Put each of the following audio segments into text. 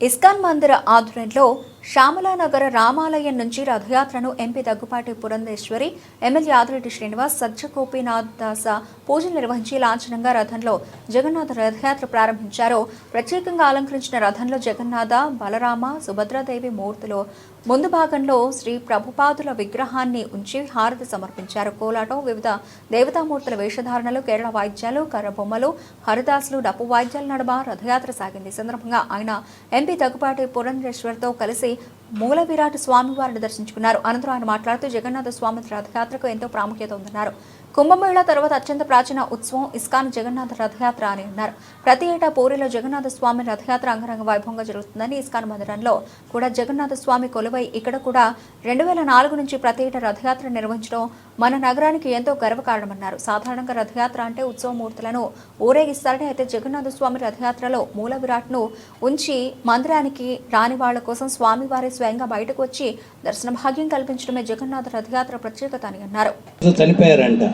ISKCON మందిర ఆధ్వర్యంలో శ్యామలానగర రామాలయం నుంచి రథయాత్రను ఎంపీ దగ్గుపాటి పురంధేశ్వరి ఎమ్మెల్యే ఆదిరెడ్డి శ్రీనివాస్ సజ్జ గోపీనాథ్ దాస పూజలు నిర్వహించి లాంఛనంగా రథంలో జగన్నాథ రథయాత్ర ప్రారంభించారు. ప్రత్యేకంగా అలంకరించిన రథంలో జగన్నాథ బలరామ సుభద్రాదేవి మూర్తులు. ముందు భాగంలో శ్రీ ప్రభుపాదుల విగ్రహాన్ని ఉంచి హారతి సమర్పించారు. కోలాటం వివిధ దేవతామూర్తుల వేషధారణలు కేరళ వాయిద్యాలు కర్రబొమ్మలు హరిదాసులు డప్పు వాయిద్యాల నడుమ రథయాత్ర సాగింది. సందర్భంగా ఆయన ఎంపీ దగ్గుపాటి పురంధేశ్వర్తో కలిసి మూల విరాట్ స్వామివారిని దర్శించుకున్నారు. అనంతరం ఆయన మాట్లాడుతూ జగన్నాథ స్వామి రథయాత్రకు ఎంతో ప్రాముఖ్యత ఉందన్నారు. కుంభమేళ తర్వాత అత్యంత ప్రాచీన ఉత్సవం ఇస్కాన్ జగన్నాథ రథయాత్ర అని అన్నారు. ప్రతి ఏటా పూరిలో జగన్నాథ స్వామి రథయాత్ర అంగరంగ వైభవంగా జరుగుతుందని ఇస్కాన్ మందిరంలో కూడా జగన్నాథ స్వామి కొలువై ఇక్కడ కూడా రెండు వేల నాలుగు నుంచి ప్రతి ఏటా రథయాత్ర నిర్వహించడం మన నగరానికి ఎంతో గర్వకారణమన్నారు. సాధారణంగా రథయాత్ర అంటే ఉత్సవమూర్తులను ఊరేగిస్తారని అయితే జగన్నాథ స్వామి రథయాత్రలో మూల విరాట్ను ఉంచి మందిరానికి రాని వాళ్ళ కోసం స్వామివారి స్వయంగా బయటకు వచ్చి దర్శన భాగ్యం కల్పించడమే జగన్నాథ రథయాత్ర ప్రత్యేకత అని అన్నారు. చనిపోయారంట.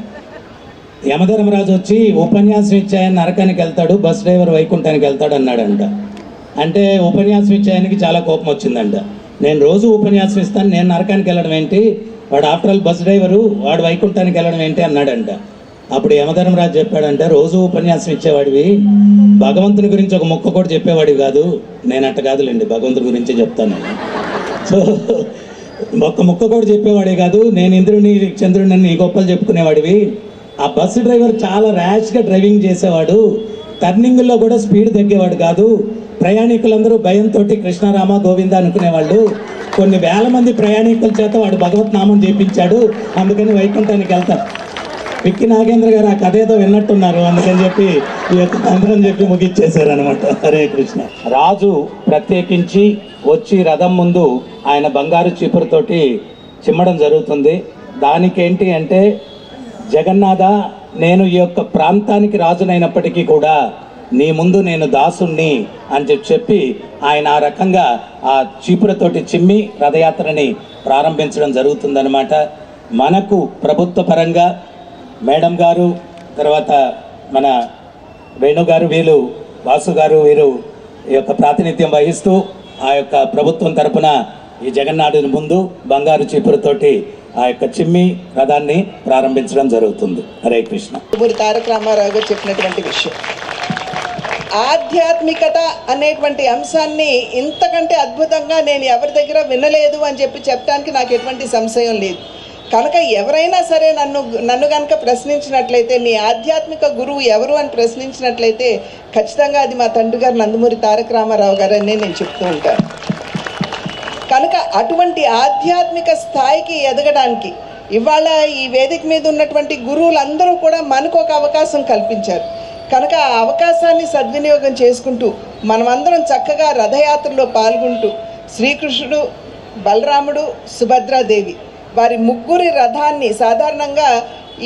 యమధర్మరాజు వచ్చి ఉపన్యాసం ఇచ్చాయని నరకానికి వెళ్తాడు బస్ డ్రైవర్ వైకుంఠానికి వెళ్తాడు అన్నాడంట. అంటే ఉపన్యాసం ఇచ్చాయనికి చాలా కోపం వచ్చిందంట. నేను రోజు ఉపన్యాసం ఇస్తాను నేను నరకానికి వెళ్ళడం ఏంటి? వాడు ఆఫ్టర్ ఆల్ బస్ డ్రైవరు వాడు వైకుంఠానికి వెళ్ళడం ఏంటి అన్నాడంట. అప్పుడు యమధర్మరాజు చెప్పాడంట రోజు ఉపన్యాసం ఇచ్చేవాడివి. భగవంతుని గురించి ఒక మొక్క కూడా చెప్పేవాడివి కాదు. నేను అట్ట కాదులేండి భగవంతుని గురించి చెప్తాను. సో ఒక్క ముక్క కూడా చెప్పేవాడే కాదు. నేను ఇంద్రుని చంద్రుని నీ గొప్పలు చెప్పుకునేవాడివి. ఆ బస్సు డ్రైవర్ చాలా ర్యాష్గా డ్రైవింగ్ చేసేవాడు. టర్నింగ్లో కూడా స్పీడ్ తగ్గేవాడు కాదు. ప్రయాణికులందరూ భయంతో కృష్ణారామ గోవింద అనుకునేవాళ్ళు. కొన్ని వేల మంది ప్రయాణికుల చేత వాడు భగవత్నామం చేపించాడు అందుకని వైకుంఠానికి వెళ్తారు పిక్కి నాగేంద్ర గారు ఆ కథ ఏదో విన్నట్టున్నారు. అందుకని చెప్పి ఈ యొక్క తంత్రం చెప్పి ముగిచ్చేశారు అనమాట హరే కృష్ణ. రాజు ప్రత్యేకించి వచ్చి రథం ముందు ఆయన బంగారు చీపురుతోటి చిమ్మడం జరుగుతుంది. దానికేంటి అంటే జగన్నాథ నేను ఈ యొక్క ప్రాంతానికి రాజునైనప్పటికీ కూడా నీ ముందు నేను దాసుణ్ణి అని చెప్పి చెప్పి ఆయన ఆ రకంగా ఆ చీపురతోటి చిమ్మి రథయాత్రని ప్రారంభించడం జరుగుతుందన్నమాట. మనకు ప్రభుత్వ పరంగా మేడం గారు తర్వాత మన వేణు గారు వాసు గారు వీరు ఈ యొక్క ప్రాతినిధ్యం వహిస్తూ ఆ యొక్క ప్రభుత్వం తరపున ఈ జగన్నాథుని ముందు బంగారు చీపురుతోటి ఆ యొక్క చిమ్మి రథాన్ని ప్రారంభించడం జరుగుతుంది. హరే కృష్ణ. నందమూరి తారక రామారావు గారు చెప్పినటువంటి విషయం. ఆధ్యాత్మికత అనేటువంటి అంశాన్ని ఇంతకంటే అద్భుతంగా నేను ఎవరి దగ్గర వినలేదు అని చెప్పి చెప్పడానికి నాకు ఎటువంటి సంశయం లేదు. కనుక ఎవరైనా సరే నన్ను నన్ను కనుక ప్రశ్నించినట్లయితే నీ ఆధ్యాత్మిక గురువు ఎవరు అని ప్రశ్నించినట్లయితే ఖచ్చితంగా అది మా తండ్రి గారు నందమూరి తారక రామారావు గారు నేను చెప్తూ ఉంటాను. అటువంటి ఆధ్యాత్మిక స్థాయికి ఎదగడానికి ఇవాళ ఈ వేదిక మీద ఉన్నటువంటి గురువులందరూ కూడా మనకు ఒక అవకాశం కల్పించారు. కనుక ఆ అవకాశాన్ని సద్వినియోగం చేసుకుంటూ మనమందరం చక్కగా రథయాత్రలో పాల్గొంటూ శ్రీకృష్ణుడు బలరాముడు సుభద్రాదేవి వారి ముగ్గురి రథాన్ని సాధారణంగా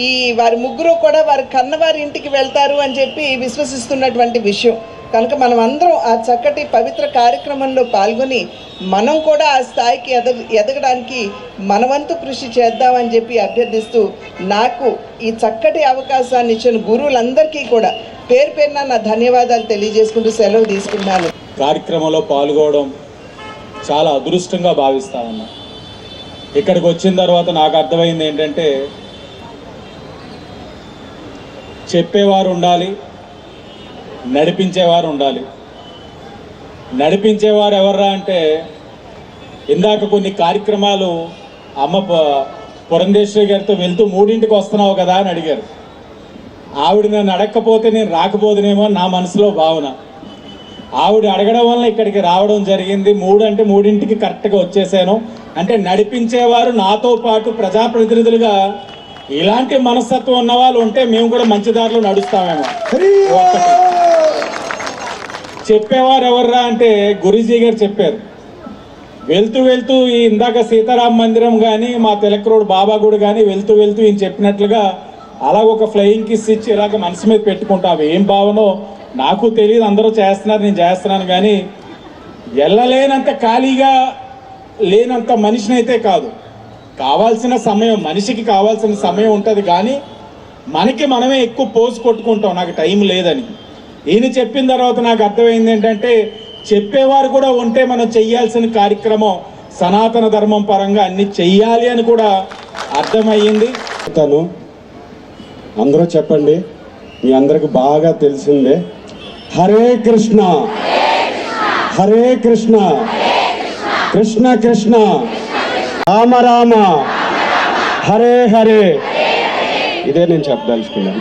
ఈ వారి ముగ్గురు కూడా వారి కన్నవారి ఇంటికి వెళ్తారు అని చెప్పి విశ్వసిస్తున్నటువంటి విషయం. కనుక మనం అందరం ఆ చక్కటి పవిత్ర కార్యక్రమంలో పాల్గొని మనం కూడా ఆ స్థాయికి ఎద ఎదగడానికి మనవంతు కృషి చేద్దామని చెప్పి అభ్యర్థిస్తూ నాకు ఈ చక్కటి అవకాశాన్ని ఇచ్చిన గురువులందరికీ కూడా పేరు పేరున నా ధన్యవాదాలు తెలియజేసుకుంటూ సెలవు తీసుకున్నాను కార్యక్రమంలో పాల్గొనడం చాలా అదృష్టంగా భావిస్తానన్నా ఇక్కడికి వచ్చిన తర్వాత నాకు అర్థమైంది ఏంటంటే చెప్పేవారు ఉండాలి నడిపించేవారు ఉండాలి. నడిపించేవారు ఎవర్రా అంటే ఇందాక కొన్ని కార్యక్రమాలు అమ్మ పురంధేశ్వరి గారితో వెళ్తూ మూడింటికి వస్తున్నావు కదా అని అడిగారు. ఆవిడ నన్ను అడగకపోతే నేను రాకపోదునేమో నా మనసులో భావన. ఆవిడ అడగడం వల్ల ఇక్కడికి రావడం జరిగింది. మూడు అంటే మూడింటికి కరెక్ట్గా వచ్చేసాను. అంటే నడిపించేవారు నాతో పాటు ప్రజాప్రతినిధులుగా ఇలాంటి మనస్తత్వం ఉన్న వాళ్ళు ఉంటే మేము కూడా మంచి దారిలో నడుస్తామేమో. చెప్పేవారు ఎవర్రా అంటే గురూజీ గారు చెప్పారు. వెళ్తూ వెళ్తూ ఈ ఇందాక సీతారాం మందిరం కానీ మా తెలక్రోడు బాబా గుడి కానీ వెళ్తూ వెళ్తూ ఈయన చెప్పినట్లుగా అలా ఒక ఫ్లయింగ్ కిస్ ఇచ్చి ఇలాగ మనసు మీద పెట్టుకుంటా అవి ఏం భావనో నాకు తెలియదు అందరూ చేస్తున్నారు నేను చేస్తున్నాను కానీ వెళ్ళలేనంత ఖాళీగా లేనంత మనిషిని అయితే కాదు. కావాల్సిన సమయం మనిషికి కావాల్సిన సమయం ఉంటుంది కానీ మనకి మనమే ఎక్కువ పోజ్ కొట్టుకుంటాం నాకు టైం లేదని. ఈయన చెప్పిన తర్వాత నాకు అర్థమైంది ఏంటంటే చెప్పేవారు కూడా ఉంటే మనం చెయ్యాల్సిన కార్యక్రమం సనాతన ధర్మం పరంగా అన్ని చెయ్యాలి అని కూడా అర్థమయ్యింది. తను అందరూ చెప్పండి మీ అందరికి బాగా తెలిసిందే. హరే కృష్ణ. హరే కృష్ణ. కృష్ణ కృష్ణ. రామ రామ. హరే హరే. ఇదే నేను చెప్పదలుచుకున్నాను.